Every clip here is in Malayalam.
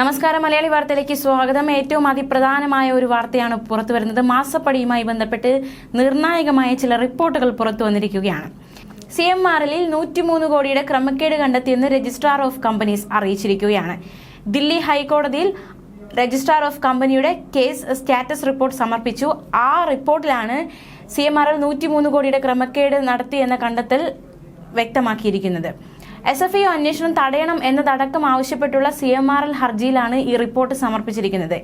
നമസ്കാരം. മലയാളി വാർത്തയിലേക്ക് സ്വാഗതം. ഏറ്റവും അതിപ്രധാനമായ ഒരു വാർത്തയാണ് പുറത്തു വരുന്നത്. മാസപ്പടിയുമായി ബന്ധപ്പെട്ട് നിർണായകമായ ചില റിപ്പോർട്ടുകൾ പുറത്തു വന്നിരിക്കുകയാണ്. സി എം ആർ നൂറ്റിമൂന്ന് കോടിയുടെ ക്രമക്കേട് കണ്ടെത്തിയെന്ന് രജിസ്ട്രാർ ഓഫ് കമ്പനീസ് അറിയിച്ചിരിക്കുകയാണ്. ദില്ലി ഹൈക്കോടതിയിൽ രജിസ്ട്രാർ ഓഫ് കമ്പനിയുടെ കേസ് സ്റ്റാറ്റസ് റിപ്പോർട്ട് സമർപ്പിച്ചു. ആ റിപ്പോർട്ടിലാണ് സി എം ആർ എൽ നൂറ്റിമൂന്ന് കോടിയുടെ ക്രമക്കേട് നടത്തിയെന്ന കണ്ടെത്തൽ വ്യക്തമാക്കിയിരിക്കുന്നത്. എസ് എഫ് ഐ അന്വേഷണം തടയണം എന്നതടക്കം ആവശ്യപ്പെട്ടുള്ള സി എം ആർ എൽ ഹർജിയിലാണ് ഈ റിപ്പോർട്ട് സമർപ്പിച്ചിരിക്കുന്നത്.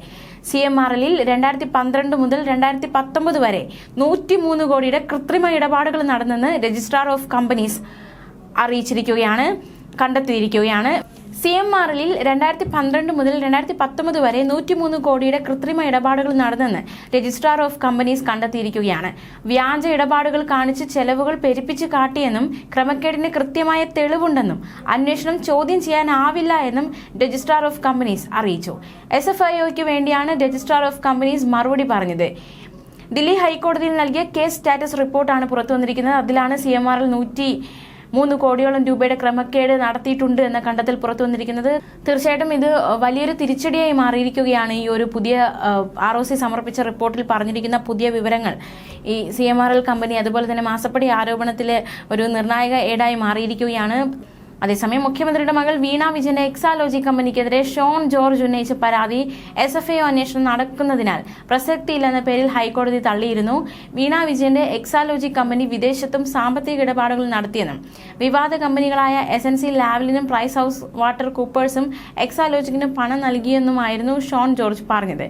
സി എം ആർ എല്ലിൽ രണ്ടായിരത്തി പന്ത്രണ്ട് മുതൽ രണ്ടായിരത്തി പത്തൊമ്പത് വരെ നൂറ്റിമൂന്ന് കോടിയുടെ കൃത്രിമ ഇടപാടുകൾ നടന്നെന്ന് രജിസ്ട്രാർ ഓഫ് കമ്പനീസ് അറിയിച്ചിരിക്കുകയാണ് കണ്ടെത്തിയിരിക്കുകയാണ്. സി എം ആറിൽ രണ്ടായിരത്തി പന്ത്രണ്ട് മുതൽ രണ്ടായിരത്തി പത്തൊമ്പത് വരെ നൂറ്റിമൂന്ന് കോടിയുടെ കൃത്രിമ ഇടപാടുകൾ നടന്നെന്ന് രജിസ്ട്രാർ ഓഫ് കമ്പനീസ് കണ്ടെത്തിയിരിക്കുകയാണ്. വ്യാജ ഇടപാടുകൾ കാണിച്ച് ചെലവുകൾ പെരുപ്പിച്ച് കാട്ടിയെന്നും ക്രമക്കേടിന് കൃത്യമായ തെളിവുണ്ടെന്നും അന്വേഷണം ചോദ്യം ചെയ്യാനാവില്ല എന്നും രജിസ്ട്രാർ ഓഫ് കമ്പനീസ് അറിയിച്ചു. എസ് എഫ് ഐഒയ്ക്ക് വേണ്ടിയാണ് രജിസ്ട്രാർ ഓഫ് കമ്പനീസ് മറുപടി പറഞ്ഞത്. ദില്ലി ഹൈക്കോടതിയിൽ നൽകിയ കേസ് സ്റ്റാറ്റസ് റിപ്പോർട്ടാണ് പുറത്തുവന്നിരിക്കുന്നത്. അതിലാണ് സി എം ആറിൽ നൂറ്റി മൂന്ന് കോടിയോളം രൂപയുടെ ക്രമക്കേട് നടത്തിയിട്ടുണ്ട് എന്ന കണ്ടെത്തൽ പുറത്തു വന്നിരിക്കുന്നത് തീർച്ചയായിട്ടും ഇത് വലിയൊരു തിരിച്ചടിയായി മാറിയിരിക്കുകയാണ് ഈ ഒരു പുതിയ ആർ ഒ സി സമർപ്പിച്ച റിപ്പോർട്ടിൽ പറഞ്ഞിരിക്കുന്ന പുതിയ വിവരങ്ങൾ. ഈ C M R L company അതുപോലെ തന്നെ മാസപ്പടി ആരോപണത്തിലെ ഒരു നിർണായക ഏടായി മാറിയിരിക്കുകയാണ്. അതേസമയം മുഖ്യമന്ത്രിയുടെ മകൾ വീണ വിജയന്റെ എക്സാലോജി കമ്പനിക്കെതിരെ ഷോൺ ജോർജ് ഉന്നയിച്ച പരാതി എസ് എഫ് ഐ അന്വേഷണം നടക്കുന്നതിനാൽ പ്രസക്തിയില്ലെന്ന പേരിൽ ഹൈക്കോടതി തള്ളിയിരുന്നു വീണ വിജയന്റെ എക്സാലോജി കമ്പനി വിദേശത്തും സാമ്പത്തിക ഇടപാടുകൾ നടത്തിയെന്നും വിവാദ കമ്പനികളായ എസ് എൻ സി ലാവലിനും പ്രൈസ് ഹൗസ് വാട്ടർ കൂപ്പേഴ്സും എക്സാലോജിക്കിനും പണം നൽകിയെന്നുമായിരുന്നു ഷോൺ ജോർജ് പറഞ്ഞത്.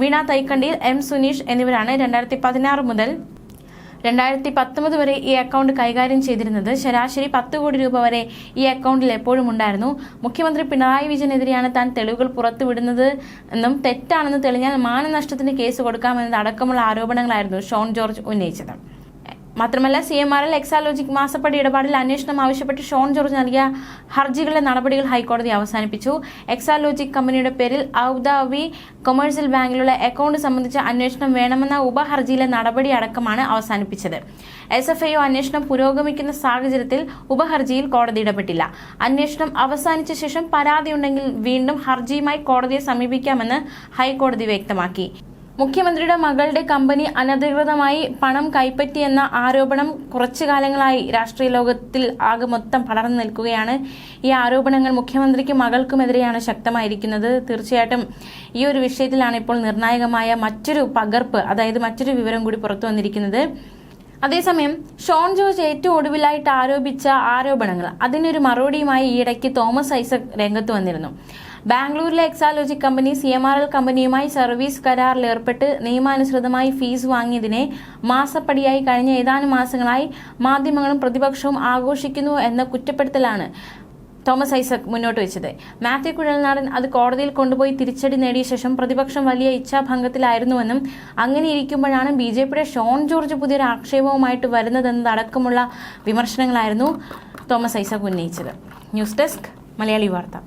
വീണ തൈക്കണ്ടിയിൽ എം സുനീഷ് എന്നിവരാണ് രണ്ടായിരത്തി പതിനാറ് മുതൽ രണ്ടായിരത്തി പത്തൊമ്പത് വരെ ഈ അക്കൗണ്ട് കൈകാര്യം ചെയ്തിരുന്നത് ശരാശരി പത്ത് കോടി രൂപ വരെ ഈ അക്കൗണ്ടിൽ എപ്പോഴും ഉണ്ടായിരുന്നു. മുഖ്യമന്ത്രി പിണറായി വിജയനെതിരെയാണ് താൻ തെളിവുകൾ പുറത്തുവിടുന്നത് എന്നും തെറ്റാണെന്ന് തെളിഞ്ഞാൽ മാനനഷ്ടത്തിന് കേസ് കൊടുക്കാമെന്നത് അടക്കമുള്ള ആരോപണങ്ങളായിരുന്നു ഷോൺ ജോർജ് ഉന്നയിച്ചത്. മാത്രമല്ല C M R L Exalogic മാസപ്പടി ഇടപാടിൽ അന്വേഷണം ആവശ്യപ്പെട്ട് ഷോൺ ജോർജ് നൽകിയ ഹർജികളുടെ നടപടികൾ ഹൈക്കോടതി അവസാനിപ്പിച്ചു. എക്സാലോജിക് കമ്പനിയുടെ പേരിൽ ഔദാവി കൊമേഴ്സ്യൽ ബാങ്കിലുള്ള അക്കൗണ്ട് സംബന്ധിച്ച അന്വേഷണം വേണമെന്ന ഉപഹർജിയിലെ നടപടി അടക്കമാണ് അവസാനിപ്പിച്ചത്. എസ് എഫ് ഐ അന്വേഷണം പുരോഗമിക്കുന്ന സാഹചര്യത്തിൽ ഉപഹർജിയിൽ കോടതി ഇടപെട്ടില്ല. അന്വേഷണം അവസാനിച്ച ശേഷം പരാതിയുണ്ടെങ്കിൽ വീണ്ടും ഹർജിയുമായി കോടതിയെ സമീപിക്കാമെന്ന് ഹൈക്കോടതി വ്യക്തമാക്കി. മുഖ്യമന്ത്രിയുടെ മകളുടെ കമ്പനി അനധികൃതമായി പണം കൈപ്പറ്റിയെന്ന ആരോപണം കുറച്ചു കാലങ്ങളായി രാഷ്ട്രീയ ലോകത്തിൽ ആകെ മൊത്തം പടർന്നു നിൽക്കുകയാണ്. ഈ ആരോപണങ്ങൾ മുഖ്യമന്ത്രിക്കും മകൾക്കുമെതിരെയാണ് ശക്തമായിരിക്കുന്നത്. തീർച്ചയായിട്ടും ഈ ഒരു വിഷയത്തിലാണ് ഇപ്പോൾ നിർണായകമായ മറ്റൊരു പകർപ്പ് അതായത് മറ്റൊരു വിവരം കൂടി പുറത്തു വന്നിരിക്കുന്നത്. അതേസമയം ഷോൺ ജോർജ് ഏറ്റവും ഒടുവിലായിട്ട് ആരോപിച്ച ആരോപണങ്ങൾ അതിനൊരു മറുപടിയുമായി ഈയിടയ്ക്ക് തോമസ് ഐസക് രംഗത്ത് വന്നിരുന്നു. ബാംഗ്ലൂരിലെ Exalogic company C M R L കമ്പനിയുമായി സർവീസ് കരാറിൽ ഏർപ്പെട്ട് നിയമാനുസൃതമായി ഫീസ് വാങ്ങിയതിനെ മാസപ്പടിയായി കഴിഞ്ഞ ഏതാനും മാസങ്ങളായി മാധ്യമങ്ങളും പ്രതിപക്ഷവും ആഘോഷിക്കുന്നു എന്ന കുറ്റപ്പെടുത്തലാണ് തോമസ് ഐസക് മുന്നോട്ട് വെച്ചത്. മാത്യു കുഴൽനാടൻ അത് കോടതിയിൽ കൊണ്ടുപോയി തിരിച്ചടി നേടിയ ശേഷം പ്രതിപക്ഷം വലിയ ഇച്ഛാഭംഗത്തിലായിരുന്നുവെന്നും അങ്ങനെ ഇരിക്കുമ്പോഴാണ് ബി ജെ പിയുടെ ഷോൺ ജോർജ് പുതിയൊരു ആക്ഷേപവുമായിട്ട് വരുന്നതെന്നതടക്കമുള്ള വിമർശനങ്ങളായിരുന്നു തോമസ് ഐസക് ഉന്നയിച്ചത്. ന്യൂസ് ഡെസ്ക് മലയാളി വാർത്ത.